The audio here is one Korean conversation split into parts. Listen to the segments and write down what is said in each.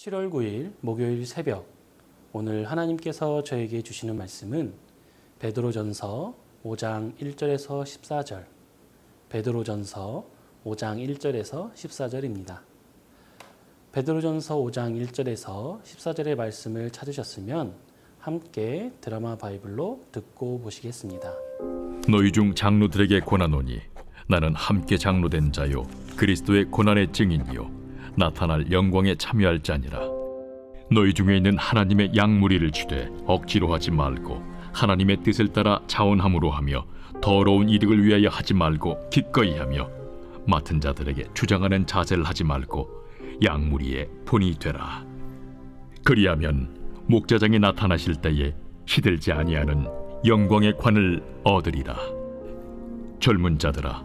7월 9일 목요일 새벽 오늘 하나님께서 저에게 주시는 말씀은 베드로전서 5장 1절에서 14절 베드로전서 5장 1절에서 14절입니다. 베드로전서 5장 1절에서 14절의 말씀을 찾으셨으면 함께 드라마 바이블로 듣고 보시겠습니다. 너희 중 장로들에게 권하노니 나는 함께 장로된 자요 그리스도의 고난의 증인이요 나타날 영광에 참여할 자니라 너희 중에 있는 하나님의 양무리를 주되 억지로 하지 말고 하나님의 뜻을 따라 자원함으로 하며 더러운 이득을 위하여 하지 말고 기꺼이 하며 맡은 자들에게 주장하는 자세를 하지 말고 양무리의 본이 되라 그리하면 목자장이 나타나실 때에 시들지 아니하는 영광의 관을 얻으리라. 젊은 자들아,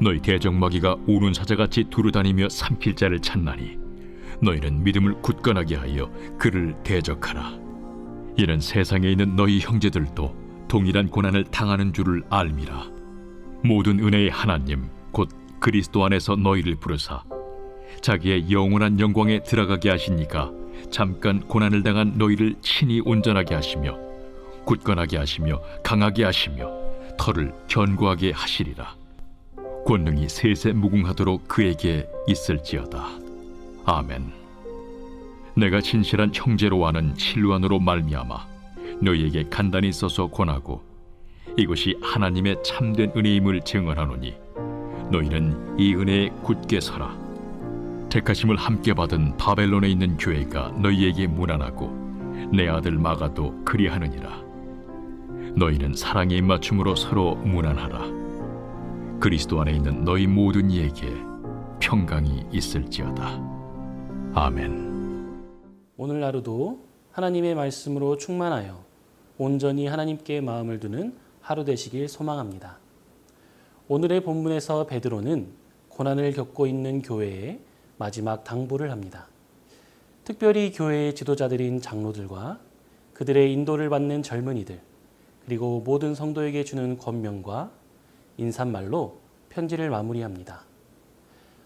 너희 대적마귀가 우는 사자같이 두루다니며 삼킬 자를 찾나니 너희는 믿음을 굳건하게 하여 그를 대적하라. 이는 세상에 있는 너희 형제들도 동일한 고난을 당하는 줄을 알미라. 모든 은혜의 하나님 곧 그리스도 안에서 너희를 부르사 자기의 영원한 영광에 들어가게 하시니까 잠깐 고난을 당한 너희를 친히 온전하게 하시며 굳건하게 하시며 강하게 하시며 털을 견고하게 하시리라. 권능이 세세 무궁하도록 그에게 있을지어다. 아멘. 내가 진실한 형제로 아는 실루안으로 말미암아 너희에게 간단히 써서 권하고 이것이 하나님의 참된 은혜임을 증언하노니 너희는 이 은혜에 굳게 서라. 택하심을 함께 받은 바벨론에 있는 교회가 너희에게 무난하고 내 아들 마가도 그리하느니라. 너희는 사랑의 입맞춤으로 서로 무난하라. 그리스도 안에 있는 너희 모든 이에게 평강이 있을지어다. 아멘. 오늘 하루도 하나님의 말씀으로 충만하여 온전히 하나님께 마음을 두는 하루 되시길 소망합니다. 오늘의 본문에서 베드로는 고난을 겪고 있는 교회에 마지막 당부를 합니다. 특별히 교회의 지도자들인 장로들과 그들의 인도를 받는 젊은이들, 그리고 모든 성도에게 주는 권면과 인사말로 편지를 마무리합니다.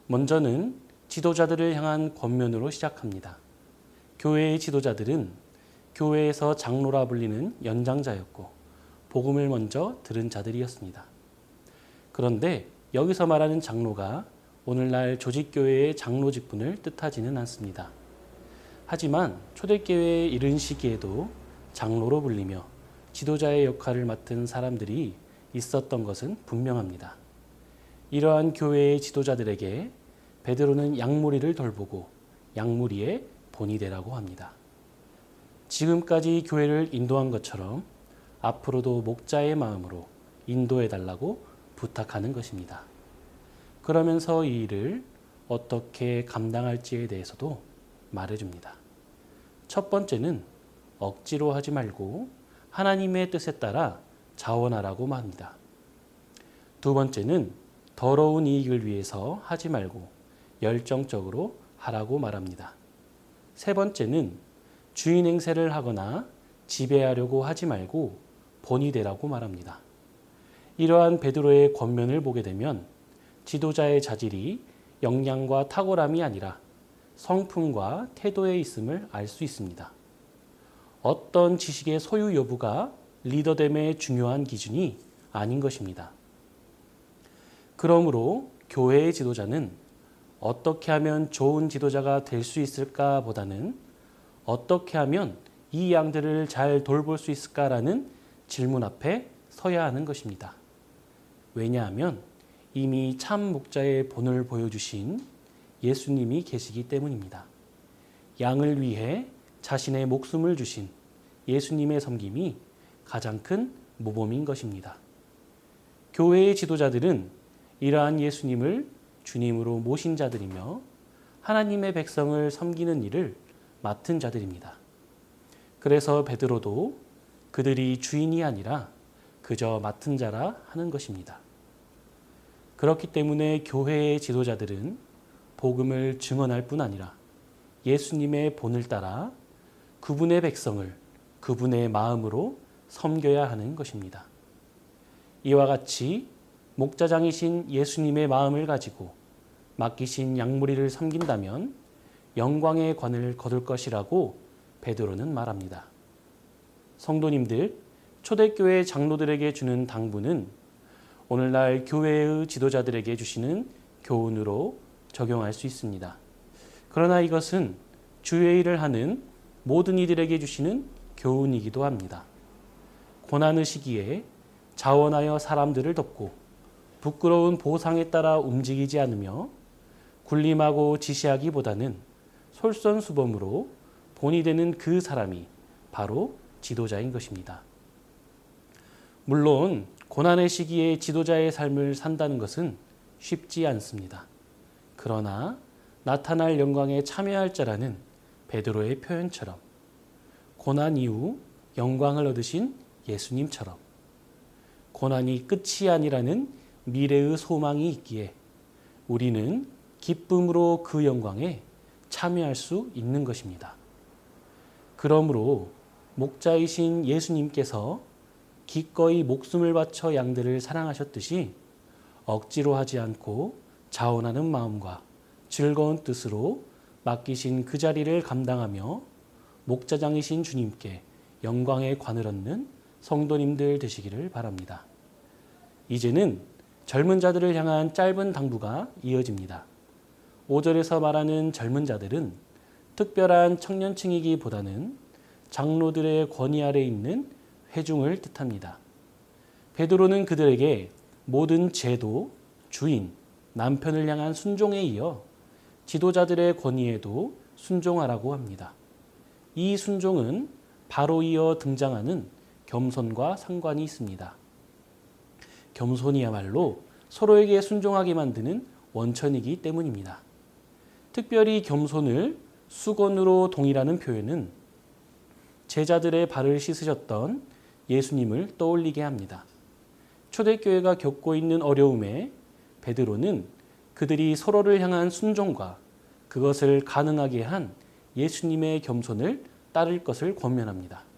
먼저는 지도자들을 향한 권면으로 시작합니다. 교회의 지도자들은 교회에서 장로라 불리는 연장자였고 복음을 먼저 들은 자들이었습니다. 그런데 여기서 말하는 장로가 오늘날 조직교회의 장로 직분을 뜻하지는 않습니다. 하지만 초대교회에 이른 시기에도 장로로 불리며 지도자의 역할을 맡은 사람들이 있었던 것은 분명합니다. 이러한 교회의 지도자들에게 베드로는 양무리를 돌보고 양무리의 본이 되라고 합니다. 지금까지 교회를 인도한 것처럼 앞으로도 목자의 마음으로 인도해 달라고 부탁하는 것입니다. 그러면서 이 일을 어떻게 감당할지에 대해서도 말해줍니다. 첫 번째는 억지로 하지 말고 하나님의 뜻에 따라 자원하라고 합니다. 두 번째는 더러운 이익을 위해서 하지 말고 열정적으로 하라고 말합니다. 세 번째는 주인 행세를 하거나 지배하려고 하지 말고 본이 되라고 말합니다. 이러한 베드로의 권면을 보게 되면 지도자의 자질이 역량과 탁월함이 아니라 성품과 태도에 있음을 알 수 있습니다. 어떤 지식의 소유 여부가 리더됨의 중요한 기준이 아닌 것입니다. 그러므로 교회의 지도자는 어떻게 하면 좋은 지도자가 될 수 있을까 보다는 어떻게 하면 이 양들을 잘 돌볼 수 있을까라는 질문 앞에 서야 하는 것입니다. 왜냐하면 이미 참 목자의 본을 보여주신 예수님이 계시기 때문입니다. 양을 위해 자신의 목숨을 주신 예수님의 섬김이 가장 큰 모범인 것입니다. 교회의 지도자들은 이러한 예수님을 주님으로 모신 자들이며 하나님의 백성을 섬기는 일을 맡은 자들입니다. 그래서 베드로도 그들이 주인이 아니라 그저 맡은 자라 하는 것입니다. 그렇기 때문에 교회의 지도자들은 복음을 증언할 뿐 아니라 예수님의 본을 따라 그분의 백성을 그분의 마음으로 섬겨야 하는 것입니다. 이와 같이 목자장이신 예수님의 마음을 가지고 맡기신 양무리를 섬긴다면 영광의 관을 거둘 것이라고 베드로는 말합니다. 성도님들, 초대교회 장로들에게 주는 당부는 오늘날 교회의 지도자들에게 주시는 교훈으로 적용할 수 있습니다. 그러나 이것은 주의 일을 하는 모든 이들에게 주시는 교훈이기도 합니다. 고난의 시기에 자원하여 사람들을 돕고 부끄러운 보상에 따라 움직이지 않으며 군림하고 지시하기보다는 솔선수범으로 본이 되는 그 사람이 바로 지도자인 것입니다. 물론 고난의 시기에 지도자의 삶을 산다는 것은 쉽지 않습니다. 그러나 나타날 영광에 참여할 자라는 베드로의 표현처럼 고난 이후 영광을 얻으신 예수님처럼 고난이 끝이 아니라는 미래의 소망이 있기에 우리는 기쁨으로 그 영광에 참여할 수 있는 것입니다. 그러므로 목자이신 예수님께서 기꺼이 목숨을 바쳐 양들을 사랑하셨듯이 억지로 하지 않고 자원하는 마음과 즐거운 뜻으로 맡기신 그 자리를 감당하며 목자장이신 주님께 영광의 관을 얻는 성도님들 되시기를 바랍니다. 이제는 젊은 자들을 향한 짧은 당부가 이어집니다. 5절에서 말하는 젊은 자들은 특별한 청년층이기보다는 장로들의 권위 아래 있는 회중을 뜻합니다. 베드로는 그들에게 모든 제도, 주인, 남편을 향한 순종에 이어 지도자들의 권위에도 순종하라고 합니다. 이 순종은 바로 이어 등장하는 겸손과 상관이 있습니다. 겸손이야말로 서로에게 순종하게 만드는 원천이기 때문입니다. 특별히 겸손을 수건으로 동일하는 표현은 제자들의 발을 씻으셨던 예수님을 떠올리게 합니다. 초대교회가 겪고 있는 어려움에 베드로는 그들이 서로를 향한 순종과 그것을 가능하게 한 예수님의 겸손을 따를 것을 권면합니다.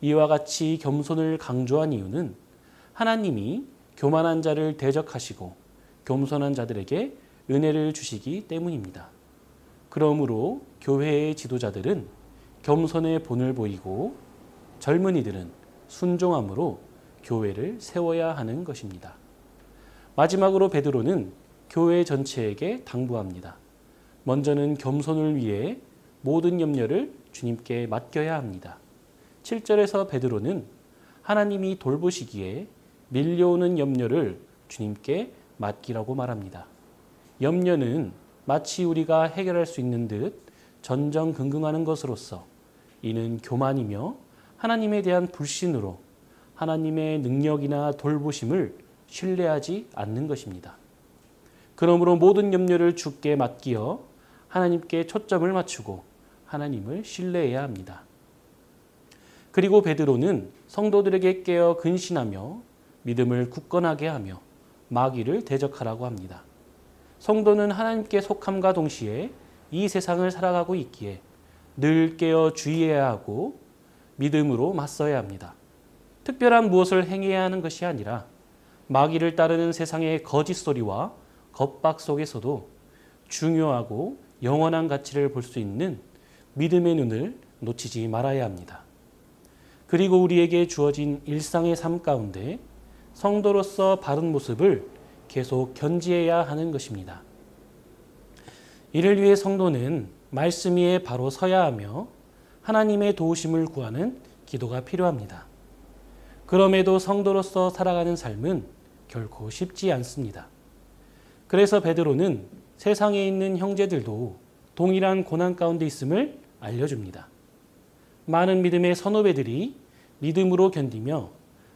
이와 같이 겸손을 강조한 이유는 하나님이 교만한 자를 대적하시고 겸손한 자들에게 은혜를 주시기 때문입니다. 그러므로 교회의 지도자들은 겸손의 본을 보이고 젊은이들은 순종함으로 교회를 세워야 하는 것입니다. 마지막으로 베드로는 교회 전체에게 당부합니다. 먼저는 겸손을 위해 모든 염려를 주님께 맡겨야 합니다. 7절에서 베드로는 하나님이 돌보시기에 밀려오는 염려를 주님께 맡기라고 말합니다. 염려는 마치 우리가 해결할 수 있는 듯 전전긍긍하는 것으로서 이는 교만이며 하나님에 대한 불신으로 하나님의 능력이나 돌보심을 신뢰하지 않는 것입니다. 그러므로 모든 염려를 주께 맡기어 하나님께 초점을 맞추고 하나님을 신뢰해야 합니다. 그리고 베드로는 성도들에게 깨어 근신하며 믿음을 굳건하게 하며 마귀를 대적하라고 합니다. 성도는 하나님께 속함과 동시에 이 세상을 살아가고 있기에 늘 깨어 주의해야 하고 믿음으로 맞서야 합니다. 특별한 무엇을 행해야 하는 것이 아니라 마귀를 따르는 세상의 거짓 소리와 겁박 속에서도 중요하고 영원한 가치를 볼 수 있는 믿음의 눈을 놓치지 말아야 합니다. 그리고 우리에게 주어진 일상의 삶 가운데 성도로서 바른 모습을 계속 견지해야 하는 것입니다. 이를 위해 성도는 말씀 위에 바로 서야 하며 하나님의 도우심을 구하는 기도가 필요합니다. 그럼에도 성도로서 살아가는 삶은 결코 쉽지 않습니다. 그래서 베드로는 세상에 있는 형제들도 동일한 고난 가운데 있음을 알려줍니다. 많은 믿음의 선후배들이 믿음으로 견디며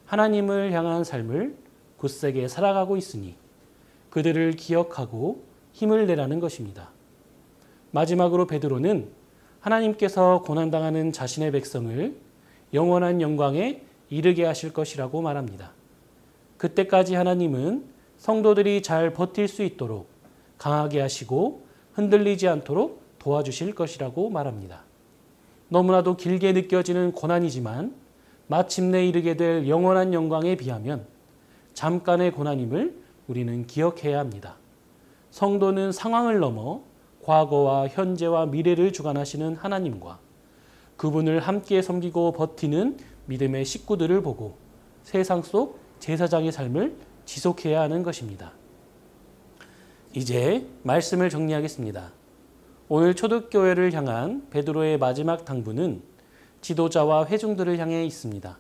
하나님을 향한 삶을 굳세게 살아가고 있으니 그들을 기억하고 힘을 내라는 것입니다. 마지막으로 베드로는 하나님께서 고난당하는 자신의 백성을 영원한 영광에 이르게 하실 것이라고 말합니다. 그때까지 하나님은 성도들이 잘 버틸 수 있도록 강하게 하시고 흔들리지 않도록 도와주실 것이라고 말합니다. 너무나도 길게 느껴지는 고난이지만 마침내 이르게 될 영원한 영광에 비하면 잠깐의 고난임을 우리는 기억해야 합니다. 성도는 상황을 넘어 과거와 현재와 미래를 주관하시는 하나님과 그분을 함께 섬기고 버티는 믿음의 식구들을 보고 세상 속 제사장의 삶을 지속해야 하는 것입니다. 이제 말씀을 정리하겠습니다. 오늘 초대교회를 향한 베드로의 마지막 당부는 지도자와 회중들을 향해 있습니다.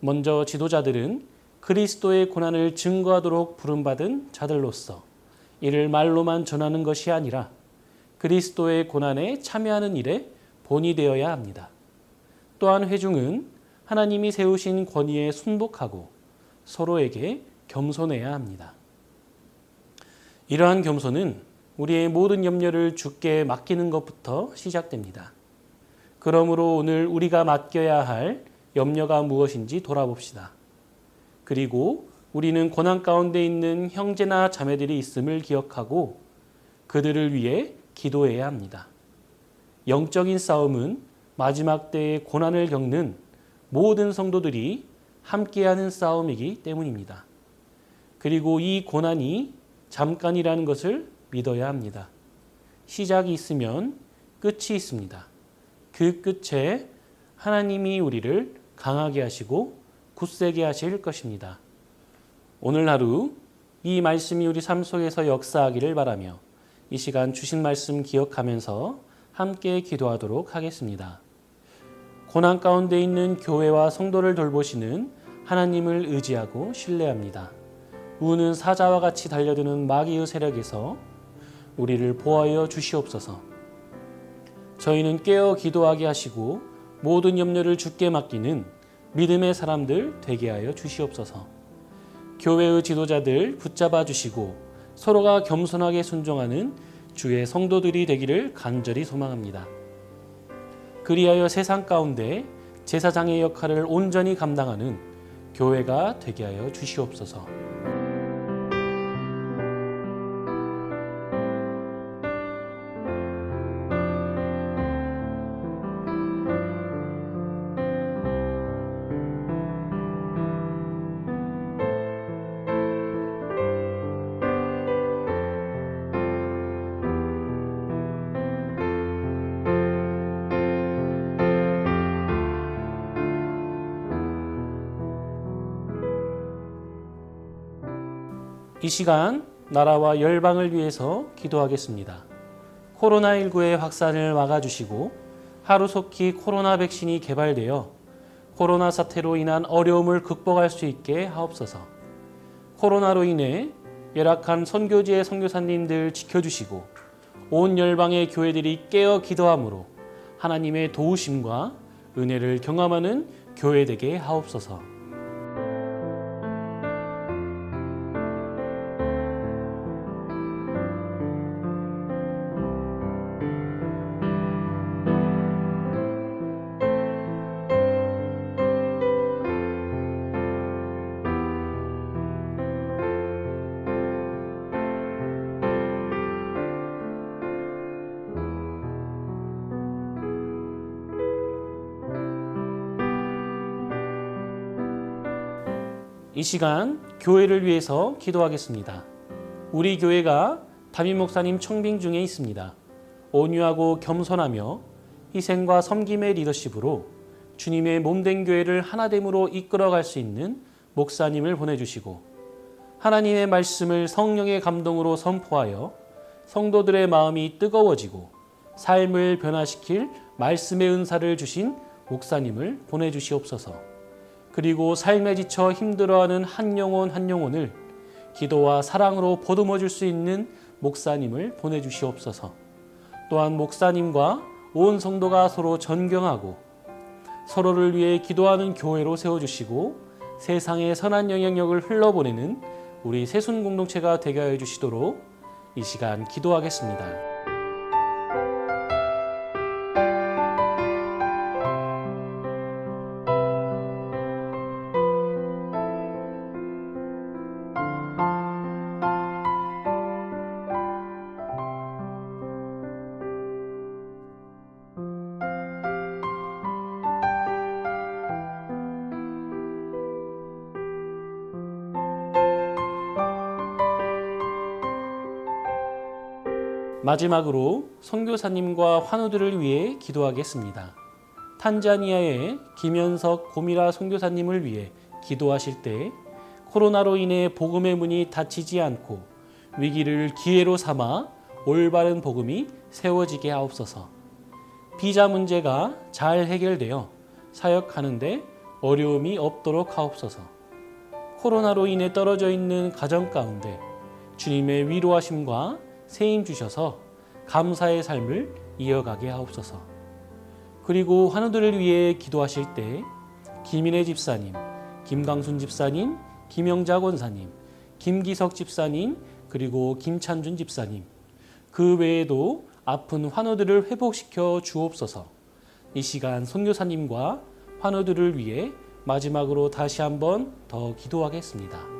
먼저 지도자들은 그리스도의 고난을 증거하도록 부름받은 자들로서 이를 말로만 전하는 것이 아니라 그리스도의 고난에 참여하는 일에 본이 되어야 합니다. 또한 회중은 하나님이 세우신 권위에 순복하고 서로에게 겸손해야 합니다. 이러한 겸손은 우리의 모든 염려를 주께 맡기는 것부터 시작됩니다. 그러므로 오늘 우리가 맡겨야 할 염려가 무엇인지 돌아봅시다. 그리고 우리는 고난 가운데 있는 형제나 자매들이 있음을 기억하고 그들을 위해 기도해야 합니다. 영적인 싸움은 마지막 때의 고난을 겪는 모든 성도들이 함께하는 싸움이기 때문입니다. 그리고 이 고난이 잠깐이라는 것을 믿어야 합니다. 시작이 있으면 끝이 있습니다. 그 끝에 하나님이 우리를 강하게 하시고 굳세게 하실 것입니다. 오늘 하루 이 말씀이 우리 삶 속에서 역사하기를 바라며 이 시간 주신 말씀 기억하면서 함께 기도하도록 하겠습니다. 고난 가운데 있는 교회와 성도를 돌보시는 하나님을 의지하고 신뢰합니다. 우는 사자와 같이 달려드는 마귀의 세력에서 우리를 보호하여 주시옵소서. 저희는 깨어 기도하게 하시고 모든 염려를 주께 맡기는 믿음의 사람들 되게 하여 주시옵소서. 교회의 지도자들 붙잡아 주시고 서로가 겸손하게 순종하는 주의 성도들이 되기를 간절히 소망합니다. 그리하여 세상 가운데 제사장의 역할을 온전히 감당하는 교회가 되게 하여 주시옵소서. 이 시간 나라와 열방을 위해서 기도하겠습니다. 코로나19의 확산을 막아주시고 하루속히 코로나 백신이 개발되어 코로나 사태로 인한 어려움을 극복할 수 있게 하옵소서. 코로나로 인해 열악한 선교지의 선교사님들 지켜주시고 온 열방의 교회들이 깨어 기도함으로 하나님의 도우심과 은혜를 경험하는 교회 되게 하옵소서. 이 시간 교회를 위해서 기도하겠습니다. 우리 교회가 담임 목사님 청빙 중에 있습니다. 온유하고 겸손하며 희생과 섬김의 리더십으로 주님의 몸된 교회를 하나됨으로 이끌어갈 수 있는 목사님을 보내주시고 하나님의 말씀을 성령의 감동으로 선포하여 성도들의 마음이 뜨거워지고 삶을 변화시킬 말씀의 은사를 주신 목사님을 보내주시옵소서. 그리고 삶에 지쳐 힘들어하는 한 영혼 한 영혼을 기도와 사랑으로 보듬어 줄 수 있는 목사님을 보내주시옵소서. 또한 목사님과 온 성도가 서로 존경하고 서로를 위해 기도하는 교회로 세워주시고 세상에 선한 영향력을 흘러보내는 우리 세순 공동체가 되게 해 주시도록 이 시간 기도하겠습니다. 마지막으로 선교사님과 환우들을 위해 기도하겠습니다. 탄자니아의 김현석 고미라 선교사님을 위해 기도하실 때 코로나로 인해 복음의 문이 닫히지 않고 위기를 기회로 삼아 올바른 복음이 세워지게 하옵소서. 비자 문제가 잘 해결되어 사역하는데 어려움이 없도록 하옵소서. 코로나로 인해 떨어져 있는 가정 가운데 주님의 위로하심과 세임 주셔서 감사의 삶을 이어가게 하옵소서. 그리고 환우들을 위해 기도하실 때 김인혜 집사님, 김강순 집사님, 김영자 권사님, 김기석 집사님, 그리고 김찬준 집사님, 그 외에도 아픈 환우들을 회복시켜 주옵소서. 이 시간 선교사님과 환우들을 위해 마지막으로 다시 한번 더 기도하겠습니다.